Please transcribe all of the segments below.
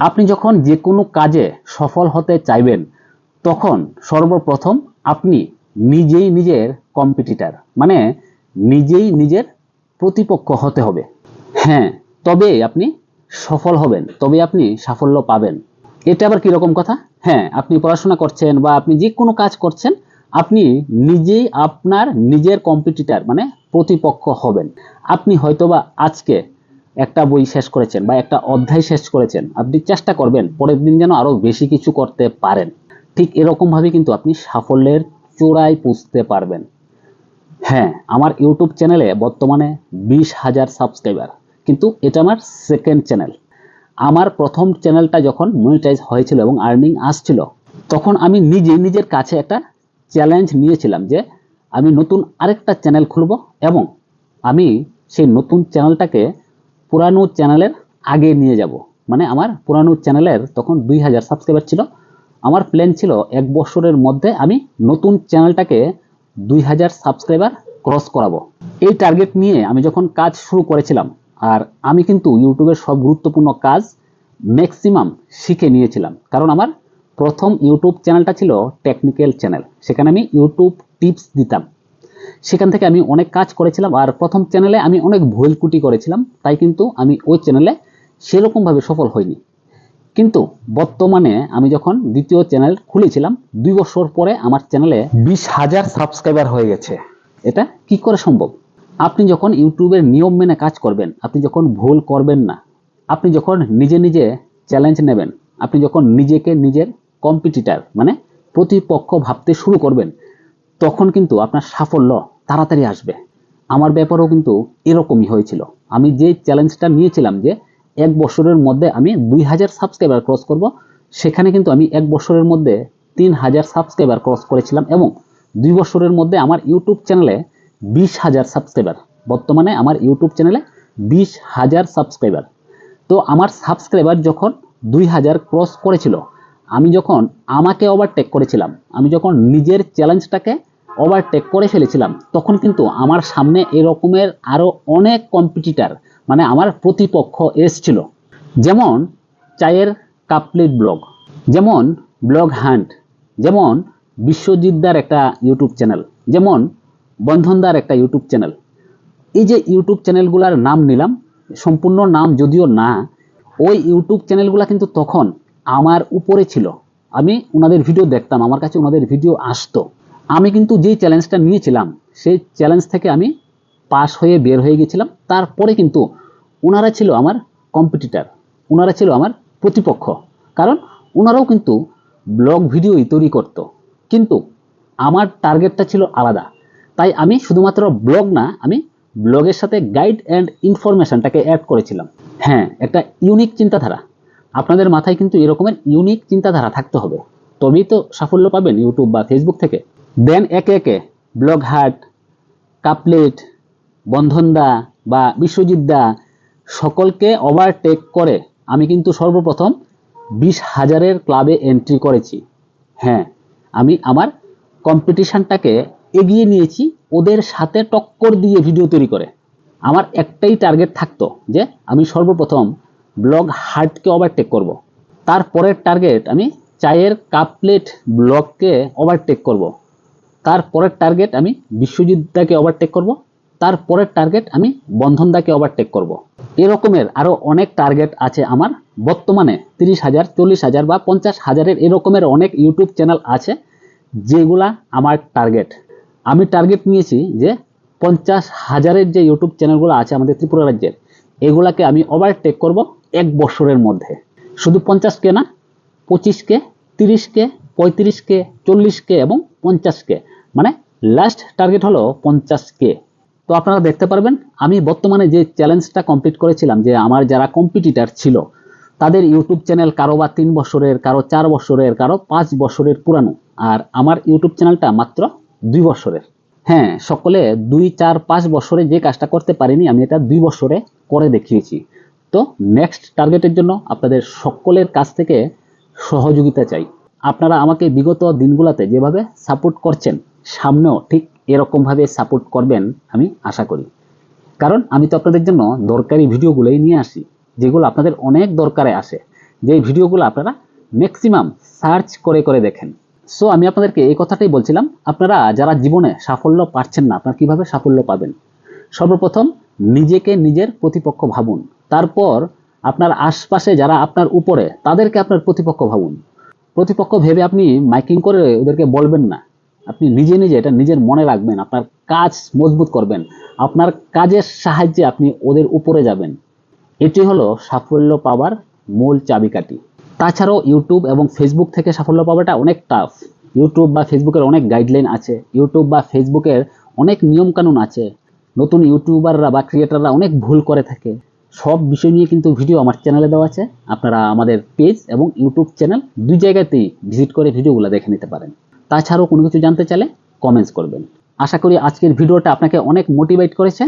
আপনি যখন যে কোনো কাজে সফল হতে চাইবেন, তখন সর্বপ্রথম আপনি নিজেই নিজের কম্পিটিটার মানে নিজেই নিজের প্রতিপক্ষ হতে হবে। হ্যাঁ তবে আপনি সফল হবেন, তবে আপনি সাফল্য পাবেন। এটা আবার কীরকম কথা? হ্যাঁ আপনি পড়াশোনা করছেন বা আপনি যে কোনো কাজ করছেন, আপনি নিজেই আপনার নিজের কম্পিটিটার মানে প্রতিপক্ষ হবেন। আপনি হয়তোবা আজকে একটা বই শেষ করেছেন বা একটা অধ্যায় শেষ করেছেন, আপনি চেষ্টা করবেন পরের দিন যেন আরও বেশি কিছু করতে পারেন। ঠিক এরকমভাবে কিন্তু আপনি সাফল্যের চূড়ায় পুষতে পারবেন। হ্যাঁ আমার ইউটিউব চ্যানেলে বর্তমানে বিশ হাজার সাবস্ক্রাইবার, কিন্তু এটা আমার সেকেন্ড চ্যানেল। আমার প্রথম চ্যানেলটা যখন মনিটাইজ হয়েছিল এবং আর্নিং আসছিল, তখন আমি নিজে নিজের কাছে একটা চ্যালেঞ্জ নিয়েছিলাম যে আমি নতুন আরেকটা চ্যানেল খুলব এবং আমি সেই নতুন চ্যানেলটাকে পুরানো চ্যানেলের আগে নিয়ে যাব। মানে আমার পুরানো চ্যানেলের তখন দুই হাজার সাবস্ক্রাইবার ছিল। আমার প্ল্যান ছিল এক বছরের মধ্যে আমি নতুন চ্যানেলটাকে দুই হাজার সাবস্ক্রাইবার ক্রস করাবো। এই টার্গেট নিয়ে আমি যখন কাজ শুরু করেছিলাম, আর আমি কিন্তু ইউটিউবের সব গুরুত্বপূর্ণ কাজ ম্যাক্সিমাম শিখে নিয়েছিলাম। কারণ আমার প্রথম ইউটিউব চ্যানেলটা ছিল টেকনিক্যাল চ্যানেল সেখানে আমি ইউটিউব টিপস দিতাম। সেখান থেকে আমি অনেক কাজ করেছিলাম, আর প্রথম চ্যানেলে আমি অনেক ভুল কুটি করেছিলাম, তাই কিন্তু আমি ওই চ্যানেলে সেরকমভাবে সফল হইনি। কিন্তু বর্তমানে আমি যখন দ্বিতীয় চ্যানেল খুলেছিলাম, দুই বছর পরে আমার চ্যানেলে বিশ হাজার সাবস্ক্রাইবার হয়ে গেছে। এটা কি করে সম্ভব? আপনি যখন ইউটিউবের নিয়ম মেনে কাজ করবেন, আপনি যখন ভুল করবেন না, আপনি যখন নিজে নিজে চ্যালেঞ্জ নেবেন, আপনি যখন নিজেকে নিজের কম্পিটিটার মানে প্রতিপক্ষ ভাবতে শুরু করবেন তখন কিন্তু আপনার সাফল্য তাড়াতাড়ি আসবে। আমার ব্যাপারেও কিন্তু এরকমই হয়েছিল। আমি যে চ্যালেঞ্জটা নিয়েছিলাম যে এক বছরের মধ্যে আমি দুই হাজার সাবস্ক্রাইবার ক্রস করব, সেখানে কিন্তু আমি এক বছরের মধ্যে তিন হাজার সাবস্ক্রাইবার ক্রস করেছিলাম এবং দুই বছরের মধ্যে আমার ইউটিউব চ্যানেলে বিশ হাজার সাবস্ক্রাইবার বর্তমানে আমার ইউটিউব চ্যানেলে বিশ হাজার সাবস্ক্রাইবার তো আমার সাবস্ক্রাইবার যখন দুই হাজার ক্রস করেছিল, আমি যখন আমাকে ওভারটেক করেছিলাম, আমি যখন নিজের চ্যালেঞ্জটাকে ওভারটেক করে ফেলেছিলাম, তখন কিন্তু আমার সামনে এরকমের আরও অনেক কম্পিটিটার মানে আমার প্রতিপক্ষ এসছিল। যেমন চায়ের কাপলেট ব্লগ, যেমন ব্লগ হান্ট, যেমন বিশ্বজিৎদার একটা ইউটিউব চ্যানেল যেমন বন্ধনদার একটা ইউটিউব চ্যানেল এই যে ইউটিউব চ্যানেলগুলোর নাম নিলাম, সম্পূর্ণ নাম যদিও না, ওই ইউটিউব চ্যানেলগুলো কিন্তু তখন আমার উপরে ছিল। আমি ওনাদের ভিডিও দেখতাম, আমার কাছে ওনাদের ভিডিও আসতো। আমি কিন্তু যেই চ্যালেঞ্জটা নিয়েছিলাম, সেই চ্যালেঞ্জ থেকে আমি পাশ হয়ে বের হয়ে গেছিলাম। তারপরে কিন্তু ওনারা ছিল আমার কম্পিটিটার ওনারা ছিল আমার প্রতিপক্ষ। কারণ ওনারাও কিন্তু ব্লগ ভিডিওই তৈরি করত। কিন্তু আমার টার্গেটটা ছিল আলাদা। তাই আমি শুধুমাত্র ব্লগ না, আমি ব্লগের সাথে গাইড অ্যান্ড ইনফরমেশনটাকে অ্যাড করেছিলাম। হ্যাঁ একটা ইউনিক চিন্তাধারা। আপনাদের মাথায় কিন্তু এরকমের ইউনিক চিন্তাধারা থাকতে হবে। তবেই তো সাফল্য পাবেন ইউটিউব বা ফেসবুক থেকে। দেন একে একে ব্লগ হাট কাপলেট, বন্ধনদা বা বিশ্বজিৎ দা সকলকে ওভারটেক করে আমি কিন্তু সর্বপ্রথম বিশ হাজারের ক্লাবে এন্ট্রি করেছি হ্যাঁ আমি আমার কম্পিটিশনটাকে এগিয়ে নিয়েছি, ওদের সাথে টক্কর দিয়ে ভিডিও তৈরি করে আমার একটাই টার্গেট থাকতো যে আমি সর্বপ্রথম ব্লগ হার্টকে ওভারটেক করব। তারপরের টার্গেট আমি চায়ের কাপলেট ব্লগকে ওভারটেক করব। তারপরের টার্গেট আমি বিশ্বজিৎদাকে ওভারটেক করব। তারপরের টার্গেট আমি বন্ধনদাকে ওভারটেক করব। এরকমের আরও অনেক টার্গেট আছে আমার বর্তমানে তিরিশ হাজার, চল্লিশ হাজার বা পঞ্চাশ হাজারের এরকমের অনেক ইউটিউব চ্যানেল আছে যেগুলা আমার টার্গেট আমি টার্গেট নিয়েছি যে পঞ্চাশ হাজারের যে ইউটিউব চ্যানেলগুলো আছে আমাদের ত্রিপুরা রাজ্যের, এগুলাকে আমি ওভারটেক করব এক বছরের মধ্যে শুধু পঞ্চাশকে না, পঁচিশকে, তিরিশকে, পঁয়ত্রিশকে, চল্লিশকে এবং পঞ্চাশকে মানে লাস্ট টার্গেট হলো পঞ্চাশ কে তো আপনারা দেখতে পারবেন, আমি বর্তমানে যে চ্যালেঞ্জটা কমপ্লিট করেছিলাম, যে আমার যারা কম্পিটিটার ছিল, তাদের ইউটিউব চ্যানেল কারও বা তিন বছরের, কারও চার বছরের, কারও পাঁচ বছরের পুরানো, আর আমার ইউটিউব চ্যানেলটা মাত্র দুই বছরের। হ্যাঁ সকলে দুই, চার, পাঁচ বছরে যে কাজটা করতে পারিনি, আমি এটা দুই বছরে করে দেখিয়েছি। তো নেক্সট টার্গেটের জন্য আপনাদের সকলের কাছ থেকে সহযোগিতা চাই। আপনারা আমাকে বিগত দিনগুলোতে যেভাবে সাপোর্ট করছেন সামনেও ঠিক এরকমভাবে সাপোর্ট করবেন আমি আশা করি। কারণ আমি তো আপনাদের জন্য দরকারি ভিডিওগুলোই নিয়ে আসি, যেগুলো আপনাদের অনেক দরকারে আসে। যে ভিডিওগুলো আপনারা ম্যাক্সিমাম সার্চ করে করে দেখেন। সো আমি আপনাদেরকে এই কথাটাই বলছিলাম, আপনারা যারা জীবনে সাফল্য পাচ্ছেন না, আপনারা কীভাবে সাফল্য পাবেন? সর্বপ্রথম নিজেকে নিজের প্রতিপক্ষ ভাবুন। তারপর আপনার আশপাশে যারা আপনার উপরে, তাদেরকে আপনার প্রতিপক্ষ ভাবুন। প্রতিপক্ষ ভেবে আপনি মাইকিং করে ওদেরকে বলবেন না। আপনি নিজে নিজে এটা নিজের মনে রাখবেন, আপনার কাজ মজবুত করবেন, আপনার কাজের সাহায্যে আপনি ওদের উপরে যাবেন। এটি হলো সাফল্য পাওয়ার মূল চাবিকাঠি। তাছাড়াও ইউটিউব এবং ফেসবুক থেকে সাফল্য পাওয়াটা অনেক টাফ ইউটিউব বা ফেসবুকের অনেক গাইডলাইন আছে ইউটিউব বা ফেসবুকের অনেক নিয়মকানুন আছে। নতুন ইউটিউবাররা বা ক্রিয়েটাররা অনেক ভুল করে থাকে। সব বিষয় নিয়ে কিন্তু ভিডিও আমার চ্যানেলে দেওয়া আছে। আপনারা আমাদের পেজ এবং ইউটিউব চ্যানেল দুই জায়গাতেই ভিজিট করে ভিডিওগুলো দেখে নিতে পারেন। তাছাড়াও কোনো কিছু জানতে চাইলে কমেন্টস করবেন। আশা করি আজকের ভিডিওটা আপনাকে অনেক মোটিভেট করেছে।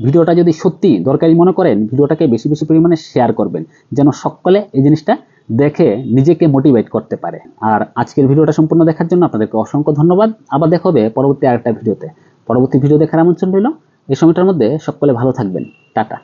ভিডিওটা যদি সত্যি দরকারি মনে করেন, ভিডিওটাকে বেশি বেশি পরিমাণে শেয়ার করবেন, যেন সকলে এই জিনিসটা দেখে নিজেকে মোটিভেট করতে পারে। আর আজকের ভিডিওটা সম্পূর্ণ দেখার জন্য আপনাদেরকে অসংখ্য ধন্যবাদ। আবার দেখা হবে পরবর্তী আরেকটা ভিডিওতে। পরবর্তী ভিডিও দেখার আমন্ত্রণ রইল। এই সময়টার মধ্যে সকলে ভালো থাকবেন। টাটা।